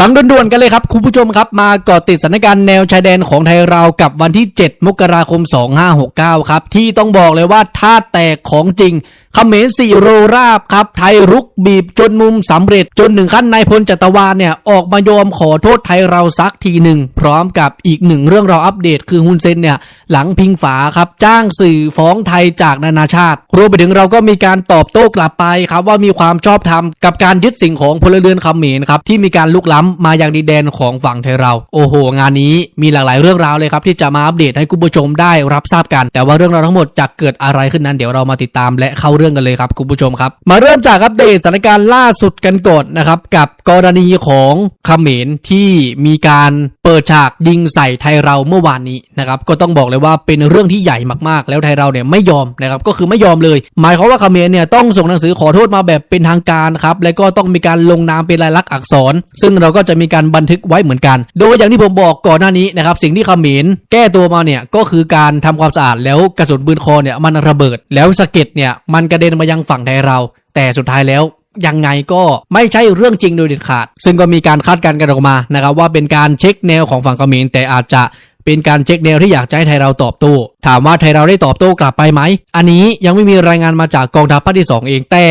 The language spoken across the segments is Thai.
ฟังด่วนๆกันเลยครับ คุณผู้ชมครับมาเกาะติดสถานการณ์แนวชายแดนของไทยเรากับวันที่ 7 มกราคม 2569 ครับ ที่ต้องบอกเลยว่าท่าแตกของจริงเขมรสี่โรราบครับ ไทยรุกบีบจนมุมสำเร็จจนถึงขั้นนายพลจัตวาเนี่ย ออกมายอมขอโทษไทยเราซักทีหนึ่ง พร้อมกับอีกหนึ่งเรื่องเราอัปเดตคือฮุนเซนเนี่ย หลังพิงฝาครับ จ้างสื่อฟ้องไทยจากนานาชาติ รวมไปถึงเราก็มีการตอบโต้กลับไปครับว่ามีความชอบธรรมกับการยึดสิ่งของพลเรือนเขมรครับที่มีการลุกล้ำมาอยังดินแดนของฝั่งไทยเรา โอ้โห งานนี้มีหลากหลายเรื่องราวเลยครับที่จะมาอัปเดตให้คุณผู้ชมได้รับทราบกัน แต่ว่าเรื่องราวทั้งหมดจะเกิดอะไรขึ้นนั้นเดี๋ยวเรามาติดตามและเข้าเรื่องกันเลยครับคุณผู้ชมครับ มาเริ่มจากอัปเดตสถานการณ์ล่าสุดกันก่อนนะครับกับกรณีของขเขมรที่มีการเปิดฉากยิงใส่ไทยเราเมื่อวานนี้นะครับก็ต้องบอกเลยว่าเป็นเรื่องที่ใหญ่มากๆ แล้วไทยเราเนี่ยไม่ยอมนะครับก็คือไม่ยอมเลย หมายความว่าขเขมรเนี่ยต้องส่งหนังสือขอโทษมาแบบเป็นทางการครับและก็ต้องมีการลงนามเป็นลายลักษณ์อักษร ซึ่งเราก็จะมีการบันทึกไว้เหมือนกัน โดยอย่างที่ผมบอกก่อนหน้านี้นะครับสิ่งที่ขเขมรแก้ตัวมาเนี่ยก็คือการทำความสะอาดแล้วกระสุนปืนคอเนี่ยมันระเบิด แล้วสะเก็ดเนี่ยมันกระเด็นมายังฝั่งไทยเรา แต่สุดท้ายแล้วยังไงก็ไม่ใช่เรื่องจริงโดยเด็ดขาด ซึ่งก็มีการคาดการณ์กันออกมานะครับว่าเป็นการเช็คแนวของฝั่งเขมรแต่อาจจะเป็นการเช็คแนวที่อยากจะให้ไทยเราตอบโต้ถามว่าไทยเราได้ตอบโต้กลับไปไหม อันนี้ยังไม่มีรายงานมาจากกองทัพภาคที่ 2 เองแต่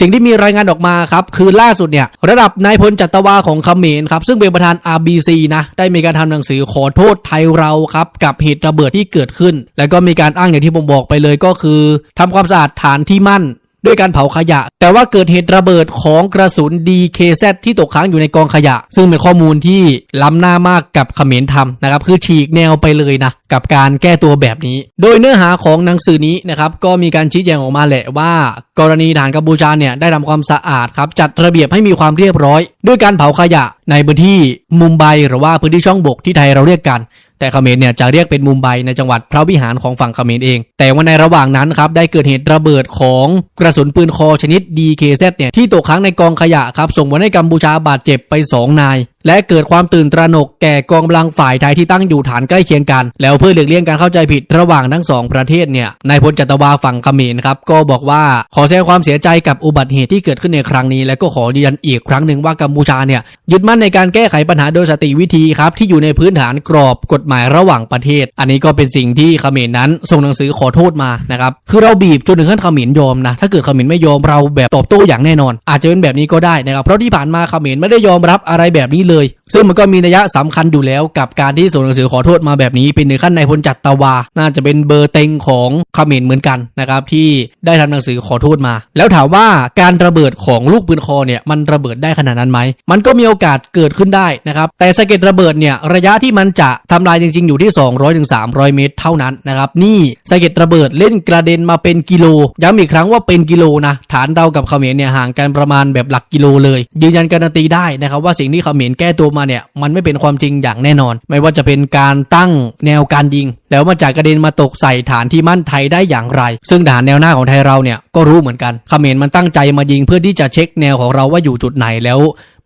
สิ่งที่มีรายงานออกมาครับคือล่าสุดเนี่ยระดับนายพลจัตวาของเขมรครับซึ่งเป็นประธาน RBC นะได้มีการทำหนังสือขอโทษไทยเราครับกับเหตุระเบิดที่เกิดขึ้น แล้วก็มีการอ้างอย่างที่ผมบอกไปเลยก็คือทำความสะอาดฐานที่มั่น ด้วยการเผาขยะ แต่ว่าเกิดเหตุระเบิดของกระสุน DKZ ที่ตกค้างอยู่ในกองขยะ ซึ่งเป็นข้อมูลที่ล้ำหน้ามากกับเขมรทำนะครับ คือฉีกแนวไปเลยนะ กับการแก้ตัวแบบนี้ โดยเนื้อหาของหนังสือนี้นะครับก็มีการชี้แจงออกมาแหละว่า กรณีฐานกัมพูชาเนี่ยได้ทำความสะอาดครับจัดระเบียบให้มีความเรียบร้อย ด้วยการเผาขยะในพื้นที่มุมไบหรือว่าพื้นที่ช่องบกที่ไทยเราเรียกกัน แต่เขมรเนี่ยจะเรียกเป็นมุมไบในจังหวัดพระวิหารของฝั่งเขมรเอง แต่ว่าในระหว่างนั้นครับได้เกิดเหตุระเบิดของกระสุนปืนคอชนิด DKZ เนี่ยที่ตกค้างในกองขยะครับส่งผลให้กัมพูชาบาดเจ็บไป 2 นายและเกิดความตื่นตระหนกแก่กองกำลังฝ่ายไทยที่ตั้งอยู่ฐานใกล้เคียงกัน แล้วเพื่อหลีกเลี่ยงการเข้าใจผิดระหว่างทั้งสองประเทศเนี่ยนายพลจัตวาฝั่งเขมรครับก็บอกว่าขอแสดงความเสียใจกับอุบัติเหตุที่เกิดขึ้นในครั้งนี้และก็ขอยืนยันอีกครั้งหนึ่งว่ากัมพูชาเนี่ยยึดมั่นในการแก้ไขปัญหาโดยสติวิธีครับที่อยู่ในพื้นฐานกรอบกฎหมายระหว่างประเทศ อันนี้ก็เป็นสิ่งที่เขมรนั้นส่งหนังสือขอโทษมานะครับคือเราบีบจนถึงขั้นเขมรยอมนะถ้าเกิดเขมรไม่ยอมเราแบบตอบโต้อย่างแน่นอน อาจจะเป็นแบบนี้ก็ได้นะครับเพราะที่ผ่านมาเขมรไม่ได้ยอมรับอะไรแบบนี้เลย ซึ่งมันก็มีนัยสำคัญอยู่แล้วกับการที่ส่งหนังสือขอโทษมาแบบนี้ เป็นในขั้นในพลจัตตวา น่าจะเป็นเบอร์เต็งของเขมรเหมือนกันนะครับที่ได้ทำหนังสือขอโทษมา แล้วถามว่าการระเบิดของลูกปืนคอเนี่ยมันระเบิดได้ขนาดนั้นไหมมันก็มีโอกาสเกิดขึ้นได้นะครับแต่สะเก็ดระเบิดเนี่ยระยะที่มันจะทำลายจริง ๆ อยู่ที่ 200-300ถึง300 เมตร เท่านั้นนะครับนี่สะเก็ดระเบิดเล่นกระเด็นมาเป็นกิโลย้ำอีกครั้งว่าเป็นกิโลนะฐานเรากับเขมรเนี่ยห่างกันประมาณแบบหลักกิโลเลย ยืนยันการันตีได้นะครับว่าสิ่งที่เขมรแก้ตัวมาเนี่ยมันไม่เป็นความจริงอย่างแน่นอน ไม่ว่าจะเป็นการตั้งแนวการยิง แล้วมาจากกระเด็นมาตกใส่ฐานที่มั่นไทยได้อย่างไร ซึ่งฐานแนวหน้าของไทยเราเนี่ยก็รู้เหมือนกันเขมรมันตั้งใจมายิงเพื่อที่จะเช็คแนวของเราว่าอยู่จุดไหนแล้ว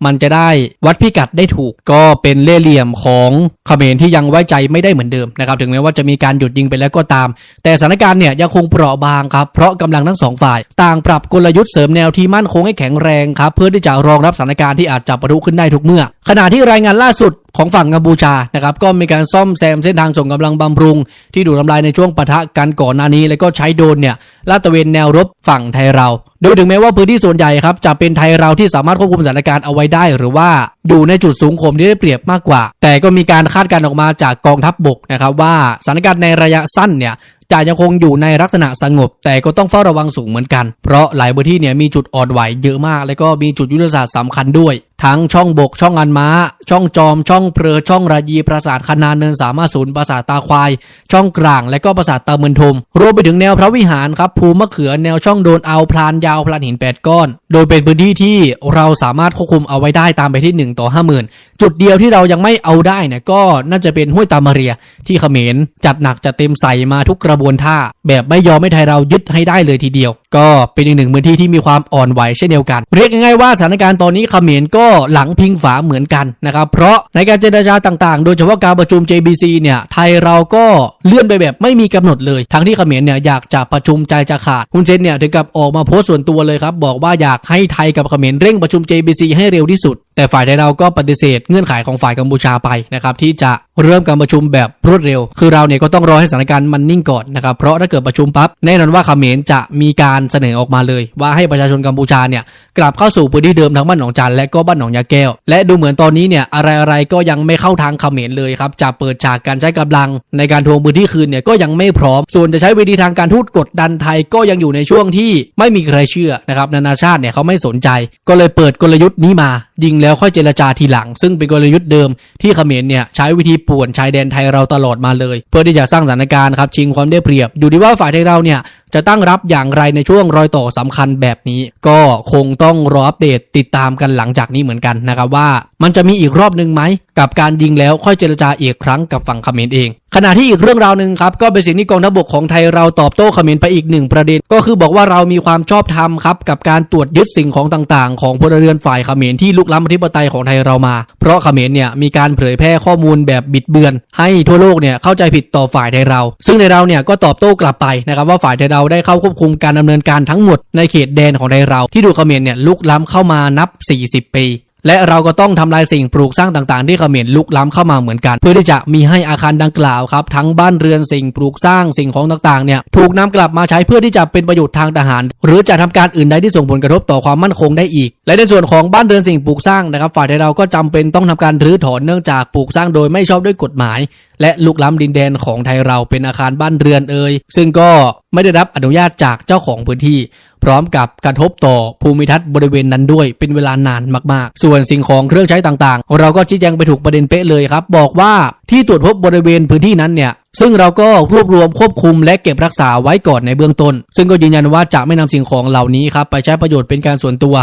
มันจะได้วัดพิกัดได้ถูก ก็เป็นเล่เหลี่ยมของเขมรที่ยังไว้ใจไม่ได้เหมือนเดิมนะครับ ถึงแม้ว่าจะมีการหยุดยิงไปแล้วก็ตาม แต่สถานการณ์เนี่ยยังคงเปราะบางครับ เพราะกำลังทั้งสองฝ่าย ต่างปรับกลยุทธ์เสริมแนวที่มั่นคงให้แข็งแรงครับ เพื่อที่จะรองรับสถานการณ์ที่อาจจะประทุขึ้นได้ทุกเมื่อ ขณะที่รายงานล่าสุดของฝั่งกัมพูชานะครับก็มีการซ่อมแซมเส้นทางส่งกำลังบำรุง ที่ถูกทำลายในช่วงปะทะกันก่อนหน้านี้ แล้วก็ใช้โดนเนี่ยลาดตระเวนแนวรบฝั่งไทยเรา โดยถึงแม้ว่าพื้นที่ส่วนใหญ่ครับจะเป็นไทยเราที่สามารถควบคุมสถานการณ์เอาไว้ได้หรือว่าอยู่ในจุดสูงข่มที่ได้เปรียบมากกว่า แต่ก็มีการคาดการณ์ออกมาจากกองทัพบบกนะครับว่าสถานการณ์ในระยะสั้นเนี่ยจะยังคงอยู่ในลักษณะสงบ แต่ก็ต้องเฝ้าระวังสูงเหมือนกัน เพราะหลายพื้นที่เนี่ยมีจุดอ่อนไหวเยอะมาก และก็มีจุดยุทธศาสตร์สำคัญด้วยทั้งช่องบกช่องอันม้า ช่องจอม ช่องเพลอช่องรายีปราสาทคณาเนินสามารถศูนย์ปราสาทตาควาย ช่องกลางและก็ปราสาทตาเมือนทมรวมไปถึงแนวพระวิหารครับภูมะเขือแนวช่องโดนเอาพลานยาวพลานหิน8ก้อน โดยเป็นพื้นที่ที่เราสามารถควบคุมเอาไว้ได้ตามไปที่1ต่อ50,000 จุดเดียวที่เรายังไม่เอาได้เนี่ยก็น่าจะเป็นห้วยตามาเรีย ที่เขมรจัดหนักจัดเต็มใส่มาทุกกระบวนท่า แบบไม่ยอมให้ไทยเรายึดให้ได้เลยทีเดียว ก็เป็นอีกหนึ่งพื้นที่ที่มีความอ่อนไหวเช่นเดียวกัน เรียกง่ายๆว่าสถานการณ์ตอนนี้เขมรก็หลังพิงฝาเหมือนกันนะครับเพราะในการเจรจาต่างๆ โดยเฉพาะการประชุม JBC เนี่ยไทยเราก็เลื่อนไปแบบไม่มีกำหนดเลย ทั้งที่เขมรเนี่ยอยากจะประชุมใจจะขาดคุณเซนเนี่ยถึงกับออกมาโพสต์ส่วนตัวเลยครับบอกว่าอยากให้ไทยกับเขมรเร่งประชุม JBC ให้เร็วที่สุดแต่ฝ่ายไทยเราก็ปฏิเสธเงื่อนไขของฝ่ายกัมพูชาไปนะครับที่จะเริ่มการประชุมแบบรวดเร็ว คือเราเนี่ยก็ต้องรอให้สถานการณ์มันนิ่งก่อนนะครับเพราะถ้าเกิดประชุมปั๊บแน่นอนว่าเขมรจะมีการเสนอออกมาเลย ว่าให้ประชาชนกัมพูชาเนี่ยกลับเข้าสู่พื้นที่เดิมทั้งบ้านหนองจันและก็บ้านหนองยาแก้ว และดูเหมือนตอนนี้เนี่ยอะไรๆก็ยังไม่เข้าทางเขมรเลยครับจะเปิดฉากการใช้กำลัง ในการทวงพื้นที่คืนเนี่ยก็ยังไม่พร้อม ส่วนจะใช้วิธีทางการทูตกดดันไทยก็ยังอยู่ในช่วงที่ไม่มีใครเชื่อนะครับนานาชาติเนี่ยเขาไม่สนใจ ก็เลยเปิดกลยุทธ์นี้มายิงแล้วค่อยเจรจาทีหลัง ซึ่งเป็นกลยุทธ์เดิมที่เขมรเนี่ยใช้วิธีป่วนชายแดนไทยเราตลอดมาเลย เพื่อที่จะสร้างสถานการณ์ครับชิงความได้เปรียบ อยู่ที่ว่าฝ่ายไทยเราเนี่ย จะตั้งรับอย่างไรในช่วงรอยต่อสำคัญแบบนี้ ก็คงต้องรออัปเดตติดตามกันหลังจากนี้เหมือนกันนะครับว่า มันจะมีอีกรอบหนึ่งไหม กับการยิงแล้วค่อยเจรจาอีกครั้งกับฝั่งเขมรเองขณะที่อีกเรื่องราวหนึ่งครับก็เป็นสิ่งที่กองทัพบกของไทยเราตอบโต้เขมรไปอีกหนึ่งประเด็น ก็คือบอกว่าเรามีความชอบธรรมครับกับการตรวจยึดสิ่งของต่างๆ ของพลเรือนฝ่ายเขมรที่ลุกล้ำอธิปไตยของไทยเรามา เพราะเขมรเนี่ยมีการเผยแพร่ข้อมูลแบบบิดเบือน ให้ทั่วโลกเนี่ยเข้าใจผิดต่อฝ่ายไทยเรา ซึ่งในเราเนี่ยก็ตอบโต้กลับไปนะครับว่าฝ่ายไทยเราได้เข้าควบคุมการดำเนินการทั้งหมดในเขตแดนของไทยเราที่ถูกเขมรเนี่ยลุกล้ำเข้ามานับ 40 ปี และเราก็ต้องทำลายสิ่งปลูกสร้างต่างๆ ที่เขมรลุกล้ำเข้ามาเหมือนกัน เพื่อที่จะมีให้อาคารดังกล่าวครับทั้งบ้านเรือนสิ่งปลูกสร้างสิ่งของต่างๆเนี่ยถูกนำกลับมาใช้เพื่อที่จะเป็นประโยชน์ทางทหาร หรือจะทำการอื่นใดที่ส่งผลกระทบต่อความมั่นคงได้อีก และในส่วนของบ้านเรือนสิ่งปลูกสร้างนะครับ ฝ่ายไทยเราก็จำเป็นต้องทำการรื้อถอนเนื่องจากปลูกสร้างโดยไม่ชอบด้วยกฎหมาย และลุกล้ำดินแดนของไทยเราเป็นอาคารบ้านเรือนเอ่ยซึ่งก็ไม่ได้รับอนุญาตจากเจ้าของพื้นที่ พร้อมกับกระทบต่อภูมิทัศน์บริเวณนั้นด้วยเป็นเวลานานมากๆ ส่วนสิ่งของเครื่องใช้ต่างๆ เราก็ชี้แจงไปถูกประเด็นเป๊ะเลยครับ บอกว่าที่ตรวจพบบริเวณพื้นที่นั้นเนี่ยซึ่งเราก็รวบรวมควบคุมและเก็บรักษาไว้ก่อนในเบื้องต้น ซึ่งก็ยืนยันว่าจะไม่นำสิ่งของเหล่านี้ครับไปใช้ประโยชน์เป็นการส่วนตัว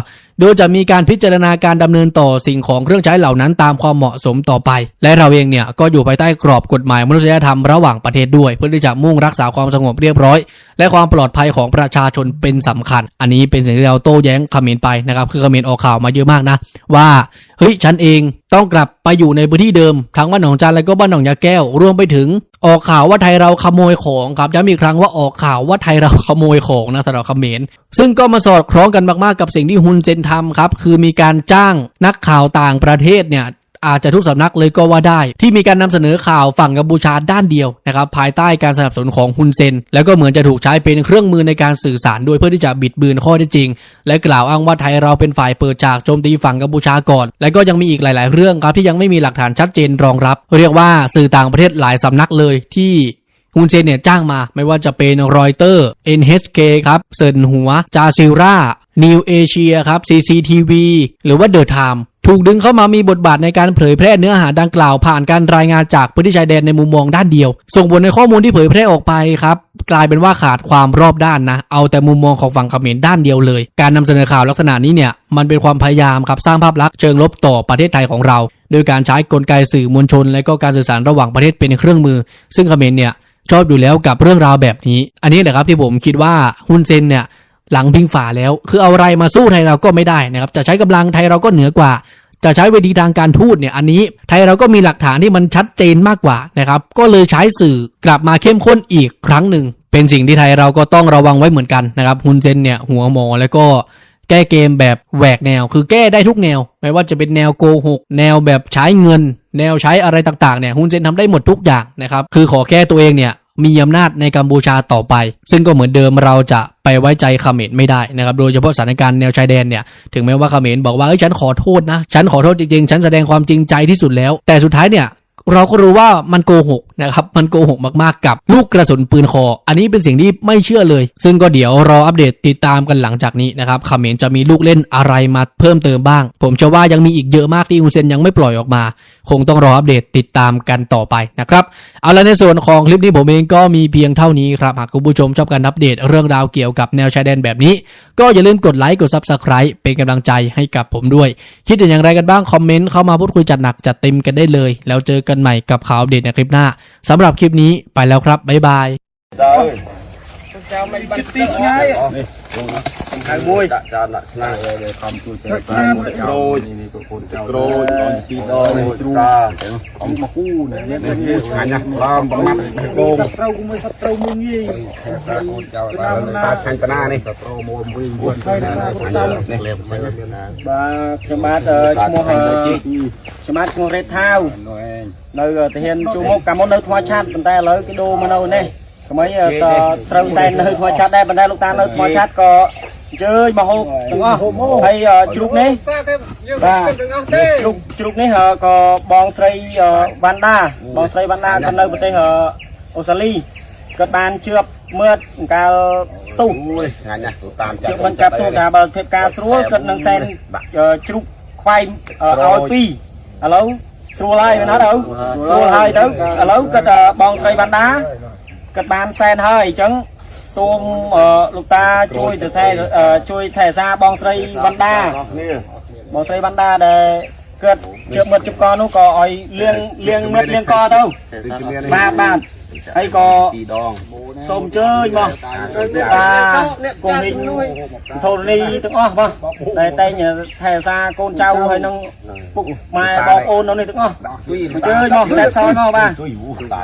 โดยจะมีการพิจารณาการดำเนินต่อสิ่งของเครื่องใช้เหล่านั้นตามความเหมาะสมต่อไป และเราเองเนี่ยก็อยู่ภายใต้กรอบกฎหมายมนุษยธรรมระหว่างประเทศด้วย เพื่อที่จะมุ่งรักษาความสงบเรียบร้อย และความปลอดภัยของประชาชนเป็นสำคัญ อันนี้เป็นสิ่งที่เราโต้แย้งเขมรไปนะครับคือเขมรออกข่าวมาเยอะมากนะ ว่าเฮ้ยฉันเองต้องกลับไปอยู่ในพื้นที่เดิมทั้งบ้านหนองจานและก็บ้านหนองยาแก้วรวมไปถึง ออกข่าวว่าไทยเราขโมยของครับย้ำอีกครั้งว่าออกข่าวว่าไทยเราขโมยของนะสำหรับเขมรซึ่งก็มาสอดคล้องกันมากๆกับสิ่งที่ฮุนเซนทำครับคือมีการจ้างนักข่าวต่างประเทศเนี่ย อาจจะทุกสำนักเลยก็ว่าได้ ที่มีการนำเสนอข่าวฝั่งกัมพูชาด้านเดียวนะครับภายใต้การสนับสนุนของฮุนเซน แล้วก็เหมือนจะถูกใช้เป็นเครื่องมือในการสื่อสารด้วยเพื่อที่จะบิดเบือนข้อเท็จจริง และกล่าวอ้างว่าไทยเราเป็นฝ่ายเปิดฉากโจมตีฝั่งกัมพูชาก่อน และก็ยังมีอีกหลาย ๆ เรื่องครับที่ยังไม่มีหลักฐานชัดเจนรองรับ เรียกว่าสื่อต่างประเทศหลายสำนักเลยที่ฮุนเซนเนี่ยจ้างมาไม่ว่าจะเป็นรอยเตอร์ NHK ครับเซินหัว จาซิรานิวเอเชียครับ CCTV หรือว่าเดอะไทม์ ถูกดึงเข้ามามีบทบาทในการเผยแพร่เนื้อหาดังกล่าวผ่านการรายงานจากพื้นที่ชายแดนในมุมมองด้านเดียว ส่งผลในข้อมูลที่เผยแพร่ออกไปครับกลายเป็นว่าขาดความรอบด้านนะ เอาแต่มุมมองของฝั่งเขมรด้านเดียวเลย การนำเสนอข่าวลักษณะนี้เนี่ยมันเป็นความพยายามครับสร้างภาพลักษณ์เชิงลบต่อประเทศไทยของเรา โดยการใช้กลไกสื่อมวลชน และก็การสื่อสารระหว่างประเทศเป็นเครื่องมือ ซึ่งเขมรเนี่ยชอบอยู่แล้วกับเรื่องราวแบบนี้ อันนี้แหละครับที่ผมคิดว่าฮุนเซนเนี่ยหลังพิงฝาแล้ว คือเอาอะไรมาสู้ไทยเราก็ไม่ได้นะครับ จะใช้กำลังไทยเราก็เหนือกว่า จะใช้เวทีทางการทูตเนี่ยอันนี้ไทยเราก็มีหลักฐานที่มันชัดเจนมากกว่านะครับก็เลยใช้สื่อกลับมาเข้มข้นอีกครั้งหนึ่ง เป็นสิ่งที่ไทยเราก็ต้องระวังไว้เหมือนกันนะครับฮุนเซนเนี่ยหัวหมอแล้วก็แก้เกมแบบแหวกแนว คือแก้ได้ทุกแนว ไม่ว่าจะเป็นแนวโกหกแนวแบบใช้เงิน แนวใช้อะไรต่างๆเนี่ยฮุนเซนทำได้หมดทุกอย่างนะครับคือขอแก้ตัวเองเนี่ย มีอำนาจในกัมพูชาต่อไป ซึ่งก็เหมือนเดิมเราจะไปไว้ใจเขมรไม่ได้นะครับ โดยเฉพาะสถานการณ์แนวชายแดนเนี่ย ถึงแม้ว่าเขมรบอกว่าเอ้ยฉันขอโทษนะ ฉันขอโทษจริงๆ ฉันแสดงความจริงใจที่สุดแล้ว แต่สุดท้ายเนี่ย เราก็รู้ว่ามันโกหกนะครับ มันโกหกมากๆกับลูกกระสุนปืนคอ อันนี้เป็นสิ่งที่ไม่เชื่อเลย ซึ่งก็เดี๋ยวรออัปเดตติดตามกันหลังจากนี้นะครับเมรจะมีลูกเล่นอะไรมาเพิ่มเติมบ้าง ผมเชื่อว่ายังมีอีกเยอะมากที่อุเซนยังไม่ปล่อยออกมา คงต้องรออัปเดตติดตามกันต่อไปนะครับ เอาละในส่วนของคลิปนี้ผมเองก็มีเพียงเท่านี้ครับ หากคุณผู้ชมชอบการอัปเดตเรื่องราวเกี่ยวกับแนวชายแดนแบบนี้ ก็อย่าลืมกดไลค์กด Subscribe เป็นกำลังใจให้กับผมด้วย คิดเห็นอย่างไรกันบ้างคอมเมนต์เข้ามาพูดคุยจัดหนักจัดเต็มกันได้เลย แล้วเจอกันใหม่กับข่าวเด็ดในคลิปหน้าสำหรับคลิปนี้ไปแล้วครับบ๊ายบาย ได้ ចិត្តទីឆ្ងាយ ហើយមួយចាចាដាក់ឆ្លាស់ខំជួយចែកក្រូចនេះប្រពន្ធចៅក្រូចដល់ពីរដងទ្រូអមមកគូនេះនេះឆ្ងាញ់ណាស់ឡំប្រមាត់គោម សត្រូវមួយសត្រូវមួយងាយ តាកូនចៅបាទតាឆ្ងាញ់បណ្ណានេះសត្រូវមកវិញវិញ ហើយសារកូនចៅ នេះលេបមិនមានណា បាទខ្ញុំបាទឈ្មោះខ្ញុំបាទឈ្មោះរ៉េតថាវ នោះឯង នៅទាហានជួមុខកាលមុននៅថ្មឆាត់ប៉ុន្តែឥឡូវគេដូរមកនៅនេះ ក្មេងក៏ត្រូវសែននៅថ្មឆាត់ដែរប៉ុន្តែលោកតានៅថ្មឆាត់ក៏អញ្ជើញមកហូបទាំងអស់ហើយជ្រូកនេះបាទជ្រូកជ្រូកនេះក៏បងស្រីវ៉ាន់ដាបងស្រីវ៉ាន់ដាគាត់នៅប្រទេសអូស្ត្រាលីគាត់បានជឿបមើលកាលទុះអូយឆ្ងាញ់ណាស់ទៅតាមចាជឿមិនចាប់ទូថាបើភាពការស្រួលគាត់នឹងសែនជ្រូកខ្វែងឲ្យពីរឥឡូវស្រួលហើយមែនអត់ទៅស្រួលហើយទៅឥឡូវគាត់បងស្រីវណ្ដា គាត់បានសែនហើយអញ្ចឹងសូមលោកតាជួយទៅថែជួយថែសារបងស្រីវណ្ដា នេះ បងស្រីវណ្ដាដែលគាត់ជឿមិត្តជប់កនោះក៏ឲ្យលៀងលៀងមិត្តលៀងកទៅបាទបាទហើយក៏ ពីរដង សូមអញ្ជើញមកតាកូនមីងធរណីទាំងអស់បងតែតែងថែសារកូនចៅហើយនឹងពុកម៉ែបងប្អូននៅនេះទាំងអស់ ដាក់ទួយ អញ្ជើញមកខ្សែផ្សោយមកបាទ ទួយវូតា